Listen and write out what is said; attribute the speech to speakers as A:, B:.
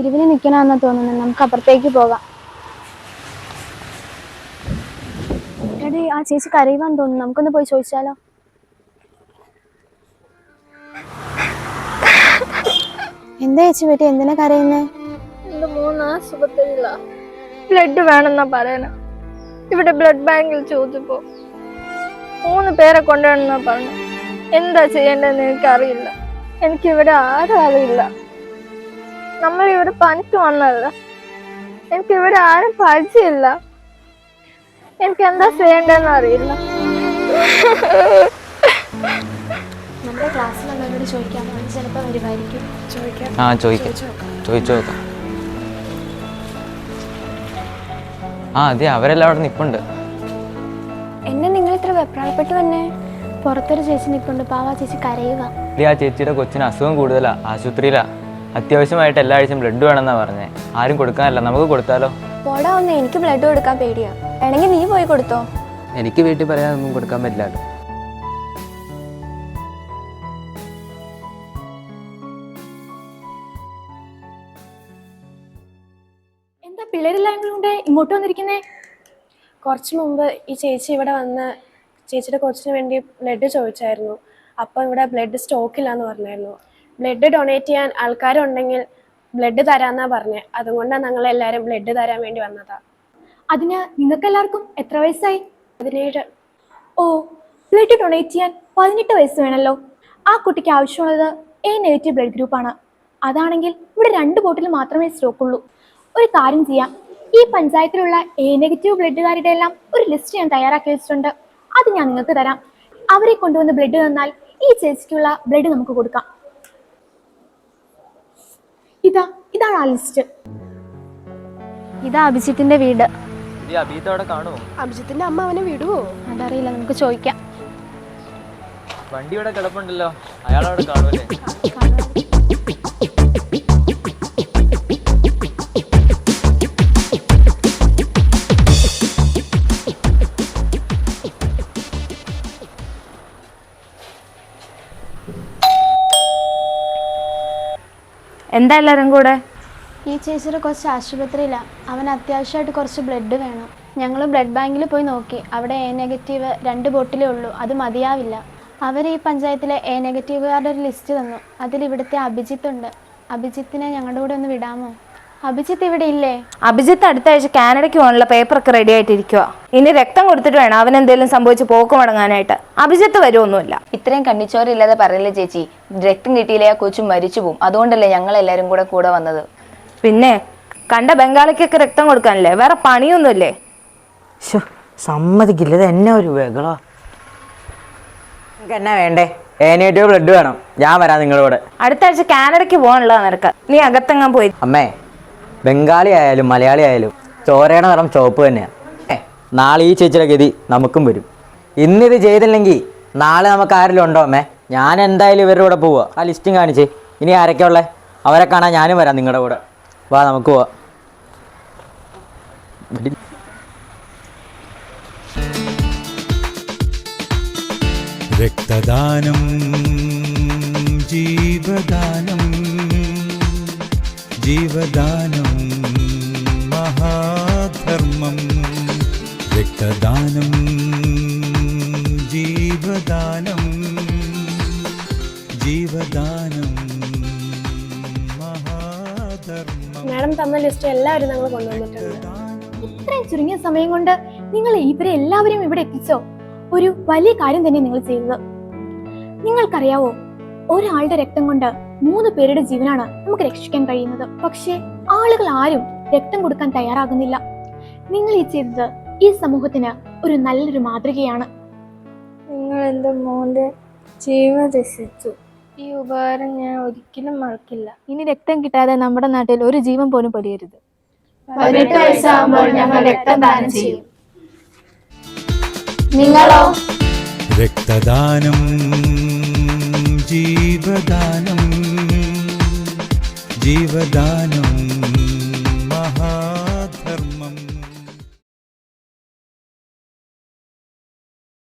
A: പിരിവിന് നിൽക്കണമെന്ന് തോന്നുന്നു. നമുക്ക് അപ്പുറത്തേക്ക് പോകാം. എടി ആ ചേച്ചി കരയുവാൻ തോന്നുന്നു. നമുക്കൊന്ന് പോയി ചോദിച്ചാലോ? എന്താ ചേച്ചി പറ്റി? എന്തിനാ കരയുന്നേ?
B: ബ്ലഡ് വേണമെന്നാ പറയണ. ഇവിടെ ബ്ലഡ് ബാങ്കിൽ ചോദിച്ചപ്പോ മൂന്ന് പേരെ കൊണ്ടുവരണമെന്നാ പറഞ്ഞു. എന്താ ചെയ്യേണ്ടതെന്ന് എനിക്കറിയില്ല. എനിക്കിവിടെ ആരും അറിയില്ല. നമ്മൾ ഇവിടെ പണിക്ക് എനിക്ക് ഇവിടെ ആരും പരിചയമില്ല. എനിക്ക് എന്താ ചെയ്യേണ്ടതെന്ന് അറിയില്ല.
A: നമ്മുടെ ക്ലാസ്സിലുള്ളവരോട് ചോദിക്കാം. അവർ ചിലപ്പോൾ വരുമായിരിക്കും. ചോദിക്കാം.
C: ആ ചോദിക്കാം. ചോദിച്ചു നോക്കാം. ആ അതെ അവരെല്ലാം അവിടെ
A: എന്നെ നിങ്ങൾ ഇത്ര വെപ്രാളപ്പെട്ട് തന്നെ പുറത്തൊരു ചേച്ചി നിൽപ്പുണ്ട് പാവാ ചേച്ചി കരയുക.
C: ആ ചേച്ചിയുടെ കൊച്ചിന് അസുഖം കൂടുതലാ. ആശുപത്രിയിലാ. അത്യാവശ്യമായിട്ട് എല്ലാ ആഴ്ചയും ബ്ലഡ് വേണമെന്നാ പറഞ്ഞേ. ആരും കൊടുക്കാനല്ല നമുക്ക് കൊടുത്താലോ?
A: പോടാ ഒന്ന് എനിക്ക് ബ്ലഡ് കൊടുക്കാൻ പേടിയാ. വേണമെങ്കിൽ നീ പോയി കൊടുത്തോ.
D: എനിക്ക് വീട്ടിൽ പറയാനൊന്നും കൊടുക്കാൻ പറ്റില്ലല്ലോ
A: എന്താ കൂടെ ഇങ്ങോട്ട് വന്നിരിക്കുന്നേ? കുറച്ച് മുമ്പ് ഈ ചേച്ചി ഇവിടെ വന്ന് ചേച്ചിയുടെ കൊച്ചിന് വേണ്ടി ബ്ലഡ് ചോദിച്ചായിരുന്നു. അപ്പോൾ ഇവിടെ ബ്ലഡ് സ്റ്റോക്ക് സ്റ്റോക്കില്ലാന്ന് പറഞ്ഞായിരുന്നു. ബ്ലഡ് ഡൊണേറ്റ് ചെയ്യാൻ ആൾക്കാരുണ്ടെങ്കിൽ ബ്ലഡ് തരാന്നാ പറഞ്ഞത് അതുകൊണ്ടാണ് ഞങ്ങൾ എല്ലാവരും ബ്ലഡ് തരാൻ വേണ്ടി വന്നതാ. അതിന് നിങ്ങൾക്ക് എല്ലാവർക്കും എത്ര വയസ്സായി? പതിനേഴ്. ഓ ബ്ലഡ് ഡൊണേറ്റ് ചെയ്യാൻ പതിനെട്ട് വയസ്സ് വേണമല്ലോ ആ കുട്ടിക്ക് ആവശ്യമുള്ളത് എ നെഗറ്റീവ് ബ്ലഡ് ഗ്രൂപ്പാണ് അതാണെങ്കിൽ ഇവിടെ രണ്ട് ബോട്ടിൽ മാത്രമേ സ്റ്റോക്ക് ഉള്ളൂ. ഒരു കാര്യം ചെയ്യാം. ഈ പഞ്ചായത്തിലുള്ള എ നെഗറ്റീവ് ബ്ലഡുകാരുടെ എല്ലാം ഒരു ലിസ്റ്റ് ഞാൻ തയ്യാറാക്കി വെച്ചിട്ടുണ്ട്. അത് ഞാൻ നിങ്ങൾക്ക് തരാം. അവരെ കൊണ്ടുവന്ന് ബ്ലഡ് തന്നാൽ ഈ ചേച്ചിക്കുള്ള ബ്ലഡ് നമുക്ക് കൊടുക്കാം. ഇതാ ഇതാണ് ആ ലിസ്റ്റ് ഇതാ അഭിജിത്തിന്റെ വീട്. അഭിജിത്തിന്റെ അമ്മ അവനെ വിടുവോ? അതറിയില്ല നമുക്ക് ചോദിക്കാം.
C: വണ്ടി ഇവിടെ കിടപ്പുണ്ടല്ലോ. അയാളവിടെ കാണുമല്ലേ?
B: എന്താ എല്ലാരും കൂടെ?
A: ഈ ചേച്ചിയുടെ കുറച്ച് ആശുപത്രിയിലാണ് അവന് അത്യാവശ്യമായിട്ട് കുറച്ച് ബ്ലഡ് വേണം. ഞങ്ങൾ ബ്ലഡ് ബാങ്കിൽ പോയി നോക്കി. അവിടെ എ നെഗറ്റീവ് രണ്ട് ബോട്ടിലേ ഉള്ളൂ. അത് മതിയാവില്ല. അവർ ഈ പഞ്ചായത്തിലെ എ നെഗറ്റീവുകാരുടെ ഒരു ലിസ്റ്റ് തന്നു. അതിൽ ഇവിടുത്തെ അഭിജിത്ത് ഉണ്ട്. അഭിജിത്തിനെ ഞങ്ങളുടെ കൂടെ ഒന്ന് വിടാമോ? അഭിജിത്ത് ഇവിടെ ഇല്ലേ?
B: അഭിജിത്ത് അടുത്ത ആഴ്ച കാനഡയ്ക്ക് പോകാനുള്ള പേപ്പറൊക്കെ റെഡി ആയിട്ടിരിക്കുക ഇനി രക്തം കൊടുത്തിട്ട് വേണം അവൻ എന്തെങ്കിലും സംഭവിച്ച് പോക്ക് മടങ്ങാനായിട്ട്. അഭിജിത്ത് വരുമൊന്നുമില്ല
E: ഇത്രയും കണ്ണിച്ചോരില്ലാതെ പറയില്ലേ ചേച്ചി? രക്തം കിട്ടിയില്ലേ ആ കൊച്ചു മരിച്ചു പോകും അതുകൊണ്ടല്ലേ ഞങ്ങൾ എല്ലാവരും കൂടെ കൂടെ വന്നത്.
B: പിന്നെ കണ്ട ബംഗാളിക്കൊക്കെ രക്തം കൊടുക്കാനല്ലേ? വേറെ പണിയൊന്നുമില്ലേ?
F: ശോ സമ്മതിക്കില്ല. ഇത് എന്നെ ഒരു ബഹളോ. നിങ്ങൾക്ക് എന്നാ വേണ്ടേ ബ്ലഡ് വേണം. ഞാൻ വരാം നിങ്ങളുടെ. കൂടെ
B: അടുത്ത ആഴ്ച കാനഡയ്ക്ക് പോകാനുള്ള നിനക്ക്. നീ അകത്തെങ്ങാൻ പോയി?
F: അമ്മേ ബംഗാളി ആയാലും മലയാളി ആയാലും ചോരയുടെ നിറം ചുവപ്പ് തന്നെയാണ് നാളെ ഈ ചേച്ചിയുടെ ഗതി നമുക്കും വരും. ഇന്നിത് ചെയ്തില്ലെങ്കിൽ നാളെ നമുക്ക് ആരെങ്കിലും ഉണ്ടോ അമ്മേ ഞാൻ എന്തായാലും ഇവരുടെ കൂടെ പോവുക ആ ലിസ്റ്റും കാണിച്ച്. ഇനി ആരൊക്കെ ഉള്ളത് അവരെ കാണാൻ ഞാനും വരാം നിങ്ങളുടെ കൂടെ. വാ നമുക്ക് പോവാം.
G: രക്തദാനം ജീവദാനം ജീവദാനം. മഹാധർമ്മം രക്തദാനം ജീവദാനം ജീവദാനം
A: മാഡം തന്ന ലിസ്റ്റ് എല്ലാവരും ഞങ്ങൾ കൊണ്ടുവന്നിട്ടുണ്ട്. ഇത്രയും ചുരുങ്ങിയ സമയം കൊണ്ട് നിങ്ങൾ ഇവരെ എല്ലാവരെയും ഇവിടെ എത്തിച്ചോ? ഒരു വലിയ കാര്യം തന്നെ നിങ്ങൾ ചെയ്യുന്നത്. നിങ്ങൾക്കറിയാവോ ഒരാളുടെ രക്തം കൊണ്ട് മൂന്ന് പേരുടെ ജീവനാണ് നമുക്ക് രക്ഷിക്കാൻ കഴിയുന്നത്. പക്ഷേ ആളുകൾ ആരും രക്തം കൊടുക്കാൻ തയ്യാറാകുന്നില്ല. നിങ്ങൾ ഈ ചെയ്തത് ഈ സമൂഹത്തിന് ഒരു നല്ലൊരു മാതൃകയാണ്.
B: നിങ്ങൾ എന്റെ മോന്റെ ജീവ രക്ഷിച്ചു. ഈ ഉപകാരം ഞാൻ ഒരിക്കലും മറക്കില്ല.
A: ഇനി രക്തം കിട്ടാതെ നമ്മുടെ നാട്ടിൽ ഒരു ജീവൻ പോലും പൊലിയരുത്.
B: പതിനെട്ട് വയസ്സാകുമ്പോൾ ഞങ്ങൾ രക്തദാനം ചെയ്യും.
A: നിങ്ങളോ?
G: രക്തദാനം ജീവദാനം ജീവദാനം.